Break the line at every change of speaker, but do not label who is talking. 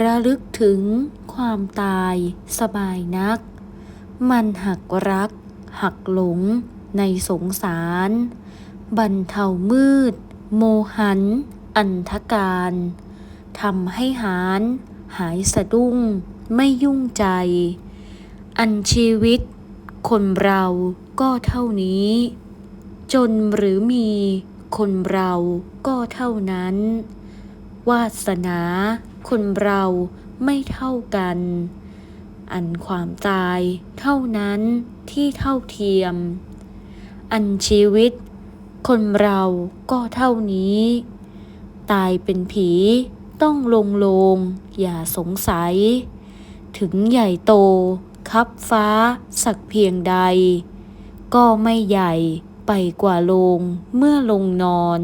ระลึกถึงความตายสบายนัก มันหักรัก หักหลงในสงสารบรรเทามืด โมหัน อันธการทำให้หารหายสะดุ้ง ไม่ยุ่งใจ อันชีวิต คนเราก็เท่านี้ จนหรือมี คนเราก็เท่านั้น วาสนาคนเราไม่เท่ากัน อันความตายเท่านั้นที่เท่าเทียม อันชีวิต คนเราก็เท่านี้ ตายเป็นผีต้องลงลง อย่าสงสัย ถึงใหญ่โตคับฟ้าสักเพียงใด ก็ไม่ใหญ่ไปกว่าลงเมื่อลงนอน